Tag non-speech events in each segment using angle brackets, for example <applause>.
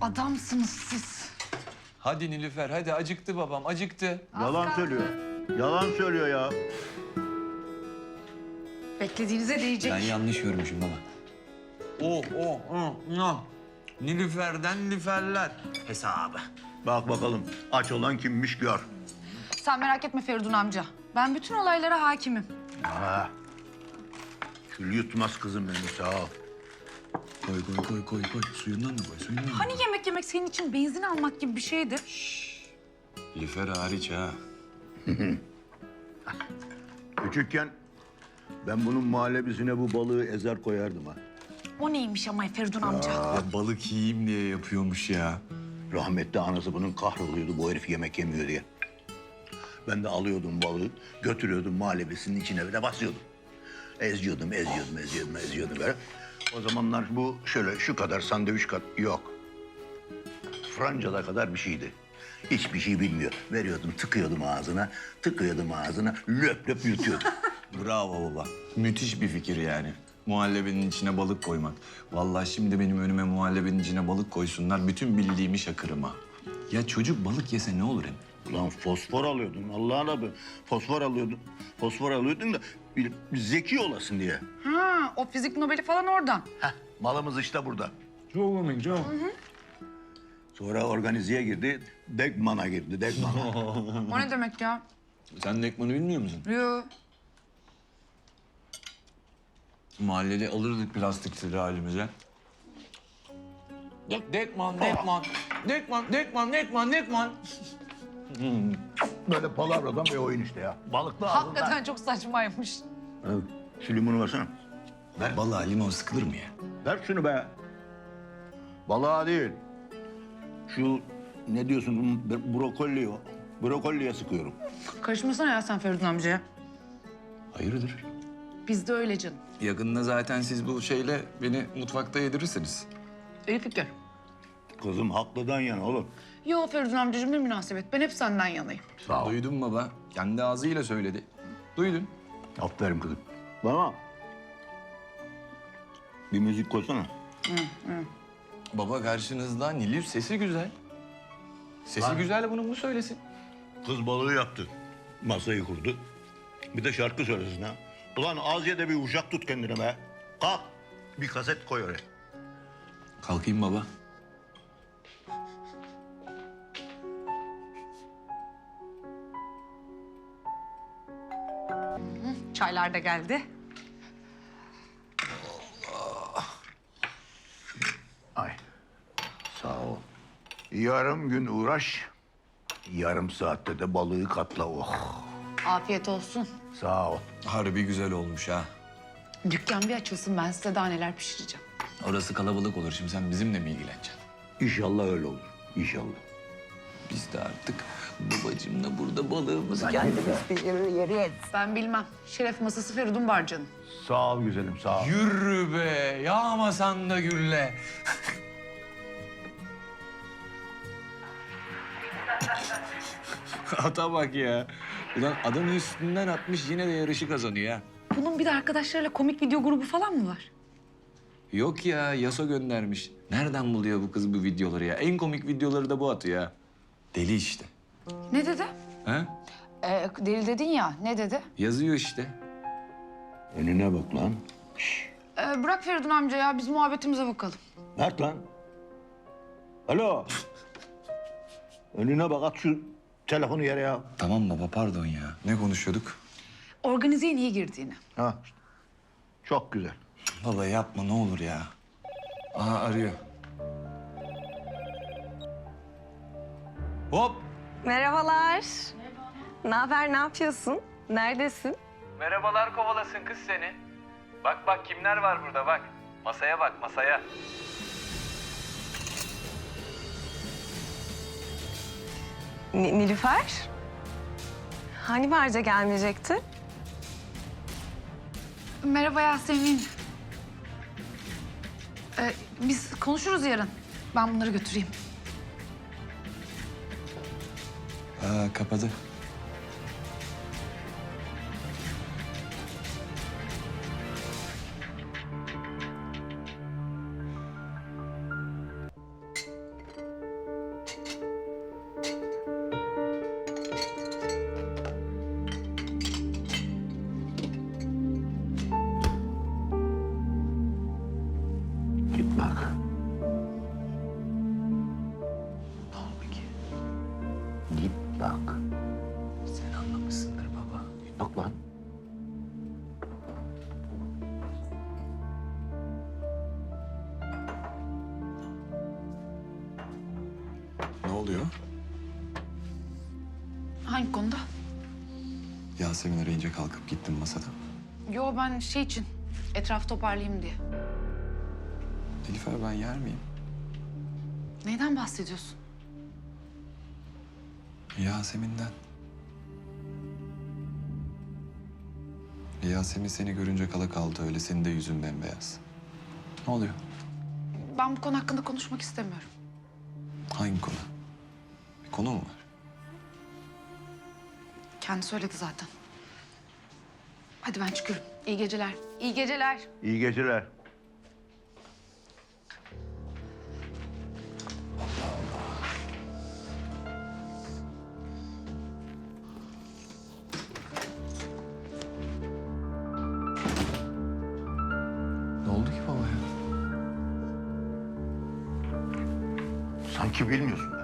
adamsınız siz. Hadi Nilüfer hadi acıktı babam acıktı. Yalan söylüyor. Yalan söylüyor ya. Beklediğinize değecek. Ben yanlış görmüşüm baba. Oh oh oh oh. Nilüfer'den Nilüferler. Hesabı. Bak bakalım aç olan kimmiş gör. Sen merak etme Feridun amca. Ben bütün olaylara hakimim. Ha. Kül yutmaz kızım benim sağ ol. Koy koy koy koy koy. Suyundan mı koy suyundan mı? Hani yemek yemek senin için benzin almak gibi bir şeydi? Nilüfer hariç ha. <laughs> Küçükken ben bunun muhallebisine bu balığı ezer koyardım ha. O neymiş ama Feridun amca? Ya balık yiyeyim diye yapıyormuş ya. Rahmetli anası bunun kahroluyordu bu herif yemek yemiyor diye. Ben de alıyordum balığı, götürüyordum muhallebisinin içine ve de basıyordum. Eziyordum, eziyordum, eziyordum, eziyordum böyle. O zamanlar bu şöyle şu kadar sandviç kat yok. Francada kadar bir şeydi. Hiçbir şey bilmiyor. Veriyordum, tıkıyordum ağzına, tıkıyordum ağzına, löp löp yutuyordum. <laughs> Bravo baba. Müthiş bir fikir yani. Muhallebinin içine balık koymak. Vallahi şimdi benim önüme muhallebinin içine balık koysunlar. Bütün bildiğimi şakırım ha. Ya çocuk balık yese ne olur hem? Ulan fosfor alıyordun Allah'ın adı. Fosfor alıyordun. Fosfor alıyordun da bir, bir zeki olasın diye. Ha, o fizik Nobel'i falan oradan. Heh, malımız işte burada. Çok komik çok. Sonra organizeye girdi, Degman'a girdi, Degman'a. <laughs> O ne demek ya? Sen Dekman'ı bilmiyor musun? Yo. Mahallede alırdık plastikleri halimize. Dek, Dekman, Dekman, Dekman, Dekman, Dekman, Dekman. <laughs> Böyle palavradan bir oyun işte ya. Balıklı ağzından. Hakikaten çok saçmaymış. Evet. Şu limonu versene. Ver. Balığa limon sıkılır mı ya? Ver şunu be. Balığa değil. Şu ne diyorsun brokoli o. Brokoliye sıkıyorum. Karışmasana ya sen Feridun amcaya. Hayırdır? Biz de öyle canım. Yakında zaten siz bu şeyle beni mutfakta yedirirsiniz. İyi fikir. Kızım haklıdan yana oğlum. Yo Feridun amcacığım ne münasebet. Ben hep senden yanayım. Sağ ol. Duydun baba. Kendi ağzıyla söyledi. Duydun. Aferin kızım. Bana bir müzik koysana. Baba karşınızda Nilüf sesi güzel. Sesi güzel bunu mu söylesin? Kız balığı yaptı. Masayı kurdu. Bir de şarkı söylesin ha. Ulan az ye de bir uşak tut kendine be. Kalk. Bir kaset koy oraya. Kalkayım baba. Çaylar da geldi. Ay. Sağ ol. Yarım gün uğraş. Yarım saatte de balığı katla oh. Afiyet olsun. Sağ ol. Harbi güzel olmuş ha. Dükkan bir açılsın ben size daha neler pişireceğim. Orası kalabalık olur. Şimdi sen bizimle mi ilgileneceksin? İnşallah öyle olur. İnşallah. Biz de artık babacığımla burada balığımızı kendimiz Ben bilmem. Şeref masası Feridun Barcan'ın. Sağ ol güzelim sağ ol. Yürü be, yağmasan da gülle. <laughs> Ata bak ya. Ulan adamın üstünden atmış yine de yarışı kazanıyor ha. Bunun bir de arkadaşlarıyla komik video grubu falan mı var? Yok ya, Yaso göndermiş. Nereden buluyor bu kız bu videoları ya? En komik videoları da bu atıyor ya. Deli işte. Ne dedi? Ha? Ee, deli dedin ya. Ne dedi? Yazıyor işte. Önüne bak lan. Ee, bırak Feridun amca ya. Biz muhabbetimize bakalım. Mert lan. Alo. <laughs> Önüne bak at şu telefonu yere ya. Tamam baba pardon ya. Ne konuşuyorduk? Organizeye niye girdiğini. Ha. Çok güzel. Baba yapma ne olur ya. Aha arıyor. Hop. Merhabalar. Ne haber, ne yapıyorsun? Neredesin? Merhabalar kovalasın kız seni. Bak bak kimler var burada bak. Masaya bak masaya. Ni- Nilüfer? Hani Barca gelmeyecekti? Merhaba Yasemin. Ee, biz konuşuruz yarın. Ben bunları götüreyim. Aa, kapadı. Yok lan. Ne oluyor? Hangi konuda? Yasemin arayınca kalkıp gittim masadan. Yo ben şey için etraf toparlayayım diye. Nilüfer ben yer miyim? Neyden bahsediyorsun? Yasemin'den. Yasemin seni görünce kala kaldı öyle senin de yüzün bembeyaz. Ne oluyor? Ben bu konu hakkında konuşmak istemiyorum. Hangi konu? Bir konu mu var? Kendi söyledi zaten. Hadi ben çıkıyorum. İyi geceler. İyi geceler. İyi geceler. Ne oldu ki baba ya? Sanki bilmiyorsun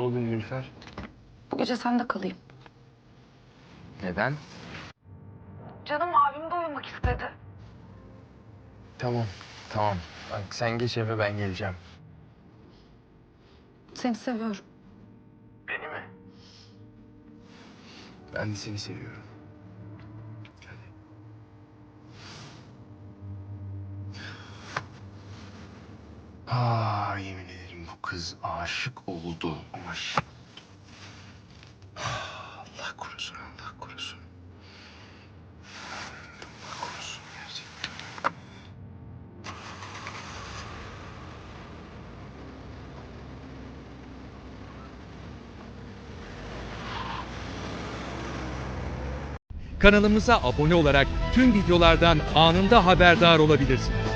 Ne oldu Nilüfer? Bu gece sende kalayım. Neden? Canım abim de uyumak istedi. Tamam, tamam. Bak sen geç eve ben geleceğim. Seni seviyorum. Beni mi? Ben de seni seviyorum. Hadi. Ah yemin ederim kız aşık oldu. Aşık. Allah korusun, Allah korusun. Allah korusun gerçekten. Kanalımıza abone olarak tüm videolardan anında haberdar olabilirsiniz.